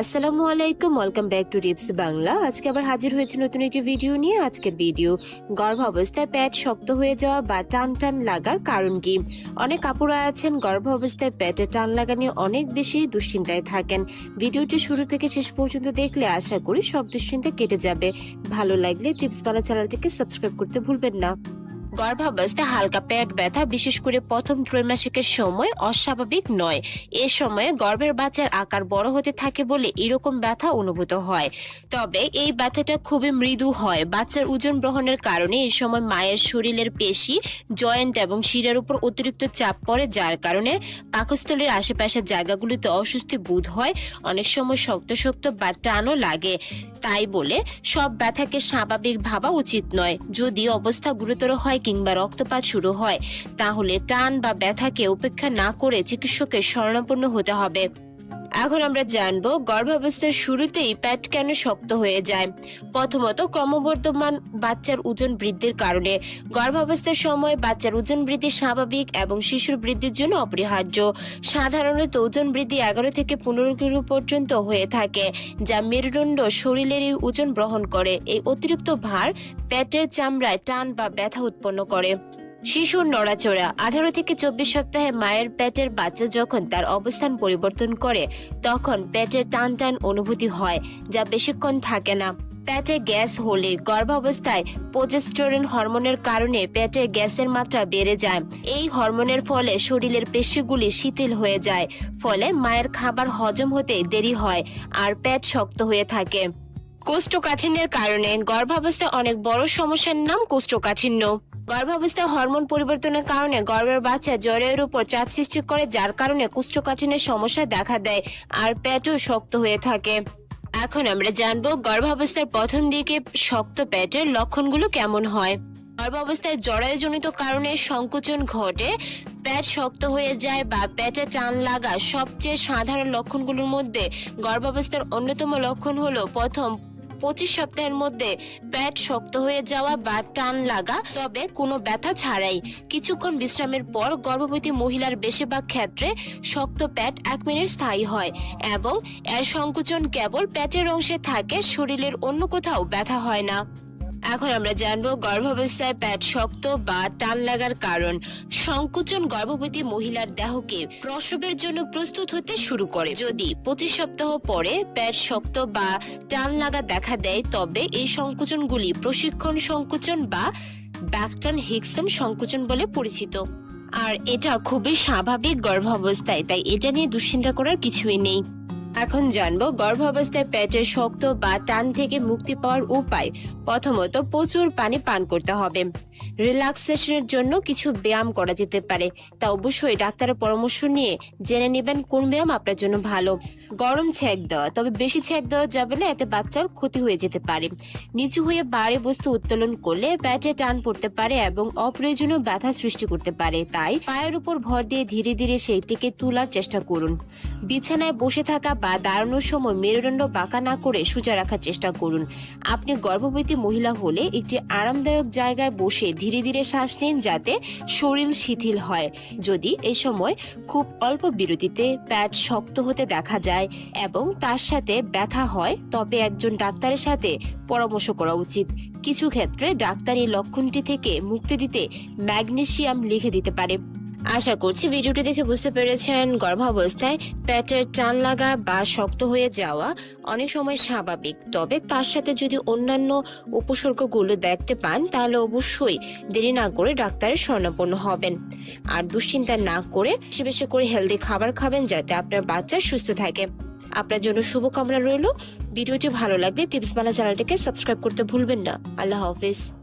আসসালামু আলাইকুম welcome back to Rips Bangla আজকে আবার হাজির হয়েছে নতুন একটি ভিডিও নিয়ে। আজকের ভিডিও গর্ভ অবস্থায় পেট শক্ত হয়ে যাওয়া বা টান টান লাগার কারণ কি? অনেক কাপড়া আছেন, গর্ভ অবস্থায় পেটে টান লাগা নিয়ে অনেক বেশি দুশ্চিন্তায় থাকেন। ভিডিওটি শুরু থেকে শেষ পর্যন্ত দেখলে আশা করি সব দুশ্চিন্তা কেটে যাবে। ভালো লাগলে টিপস বাংলা চ্যানেলটিকে সাবস্ক্রাইব করতে ভুলবেন না। গর্ভাবস্থায় হালকা পেট ব্যথা, বিশেষ করে প্রথম ত্রৈমাসিকের সময় অস্বাভাবিক নয়। এ সময়ে গর্ভের বাচ্চার আকার বড় হতে থাকে বলে এরকম ব্যথা অনুভূত হয়। তবে এই ব্যথাটা খুবই মৃদু হয়। বাচ্চার ওজন গ্রহণের কারণে এই সময় মায়ের শরীরের পেশি, জয়েন্ট এবং শিরার উপর অতিরিক্ত চাপ পড়ে, যার কারণে পাকস্থলীর আশেপাশের জায়গাগুলিতে অস্বস্তি বোধ হয়, অনেক সময় শক্ত শক্ত বা টানও লাগে। তাই বলে সব ব্যথাকে স্বাভাবিক ভাবা উচিত নয়। যদি অবস্থা গুরুতর হয় কিংবা রক্তপাত শুরু হয়, তাহলে টান বা ব্যথাকে উপেক্ষা না করে চিকিৎসকের শরণাপন্ন হতে হবে। এখন আমরা জানব গর্ভাবস্থার শুরুতেই প্যাট কেন শক্ত হয়ে যায়? প্রথমত ক্রমবর্ধমান বাচ্চার ওজন বৃদ্ধির কারণে। গর্ভাবস্থার সময় বাচ্চার ওজন বৃদ্ধি স্বাভাবিক এবং শিশুর বৃদ্ধির জন্য অপরিহার্য। সাধারণত ওজন বৃদ্ধি এগারো থেকে পনেরো কিলো পর্যন্ত হয়ে থাকে, যা মেরুদণ্ড শরীরের এই ওজন গ্রহণ করে। এই অতিরিক্ত ভার পেটের চামড়ায় টান বা ব্যথা উৎপন্ন করে। শিশুর নড়াচড়া। আঠারো থেকে চব্বিশ সপ্তাহে মায়ের পেটের বাচ্চা যখন তার অবস্থান পরিবর্তন করে, তখন পেটের টান টান অনুভূতি হয়, যা বেশিক্ষণ থাকে না। পেটে গ্যাস হলে গর্ভাবস্থায় প্রোজেস্টেরন হরমোনের কারণে পেটে গ্যাসের মাত্রা বেড়ে যায়। এই হরমোনের ফলে শরীরের পেশিগুলি শিথিল হয়ে যায়, ফলে মায়ের খাবার হজম হতে দেরি হয়, আর পেট শক্ত হয়ে থাকে। কোষ্ঠকাঠিন্যের কারণে গর্ভাবস্থায় অনেক বড় সমস্যার নাম কোষ্ঠকাঠিন্য। গর্ভাবস্থায় হরমোন পরিবর্তনের কারণে গর্ভের বাচ্চা জ্বরের উপর চাপ সৃষ্টি করে, যার কারণে কোষ্ঠকাঠিন্যের সমস্যা দেখা দেয় আর পেটও শক্ত হয়ে থাকে। এখন আমরা জানব গর্ভাবস্থার প্রথম দিকে শক্ত পেটের লক্ষণগুলো কেমন হয়। গর্ভাবস্থায় জরায়ুজনিত কারণে সংকোচন ঘটে, পেট শক্ত হয়ে যায় বা পেটে টান লাগা সবচেয়ে সাধারণ লক্ষণগুলোর মধ্যে গর্ভাবস্থার অন্যতম লক্ষণ হলো প্রথম পঁচিশ সপ্তাহের মধ্যে প্যাট শক্ত হয়ে যাওয়া বা টান লাগা, তবে কোনো ব্যথা ছাড়াই। কিছুক্ষণ বিশ্রামের পর গর্ভবতী মহিলার বেশিরভাগ ক্ষেত্রে শক্ত প্যাট এক মিনিট স্থায়ী হয় এবং এর সংকোচন কেবল প্যাটের অংশে থাকে, শরীরের অন্য কোথাও ব্যথা হয় না। এখন আমরা জানব গর্ভাবস্থায় পেট শক্ত বা টান লাগার কারণ। সংকোচন গর্ভবতী মহিলার দেহকে প্রসবের জন্য প্রস্তুত হতে শুরু করে। যদি পঁচিশ সপ্তাহ পরে পেট শক্ত বা টান লাগা দেখা দেয়, তবে এই সংকোচনগুলি প্রশিক্ষণ সংকোচন বা ব্যাকটন হিকসন সংকোচন বলে পরিচিত। আর এটা খুবই স্বাভাবিক গর্ভাবস্থায়, তাই এটা নিয়ে দুশ্চিন্তা করার কিছুই নেই। এখন জানব গর্ভাবস্থায় পেটের শক্ত বা টান থেকে মুক্তি পাওয়ার উপায়। প্রথমত প্রচুর পানি পান করতে হবে। রিল্যাক্সেশনের জন্য কিছু ব্যায়াম করা যেতে পারে। তা অবশ্যই ডাক্তারের পরামর্শ নিয়ে জেনে নেবেন কোন ব্যায়াম আপনার জন্য ভালো। গরম ছ্যাক দেওয়া, তবে বেশি ছ্যাক দেওয়া যাবে না, এতে বাচ্চার ক্ষতি হয়ে যেতে পারে। নিচু হয়ে ভারী বস্তু উত্তোলন করলে পেটে টান পড়তে পারে এবং অপ্রয়োজনীয় ব্যথা সৃষ্টি করতে পারে। তাই পায়ের উপর ভর দিয়ে ধীরে ধীরে সেইটিকে তোলার চেষ্টা করুন। বিছানায় বসে থাকা বা দাঁড়ানোর সময় মেরুদণ্ড বাঁকা না করে সোজা রাখার চেষ্টা করুন। আপনি গর্ভবতী মহিলা হলে একটি আরামদায়ক জায়গায় বসে ধীরে ধীরে শ্বাস নিন যাতে শরীর শিথিল হয়। যদি এই সময় খুব অল্প বিরতিতে প্যাট শক্ত হতে দেখা যায় এবং তার সাথে ব্যথা হয়, তবে একজন ডাক্তারের সাথে পরামর্শ করা উচিত। কিছু ক্ষেত্রে ডাক্তার এই লক্ষণটি থেকে মুক্তি দিতে ম্যাগনেশিয়াম লিখে দিতে পারে। আশা করছি ভিডিওটি দেখে বুঝতে পেরেছেন গর্ভাবস্থায় পেটের টান লাগা বা শক্ত হয়ে যাওয়া অনেক সময় স্বাভাবিক। তবে তার সাথে যদি অন্যান্য উপসর্গগুলো দেখতে পান, তাহলে অবশ্যই দেরি না করে ডাক্তারের শরণাপন্ন হবেন। আর দুশ্চিন্তা না করে বেশি বেশি করে হেলদি খাবার খাবেন যাতে আপনার বাচ্চা সুস্থ থাকে। আপনার জন্য শুভকামনা রইল। ভিডিওটি ভালো লাগলে টিপস বালা চ্যানেলটিকে সাবস্ক্রাইব করতে ভুলবেন না। আল্লাহ হাফিজ।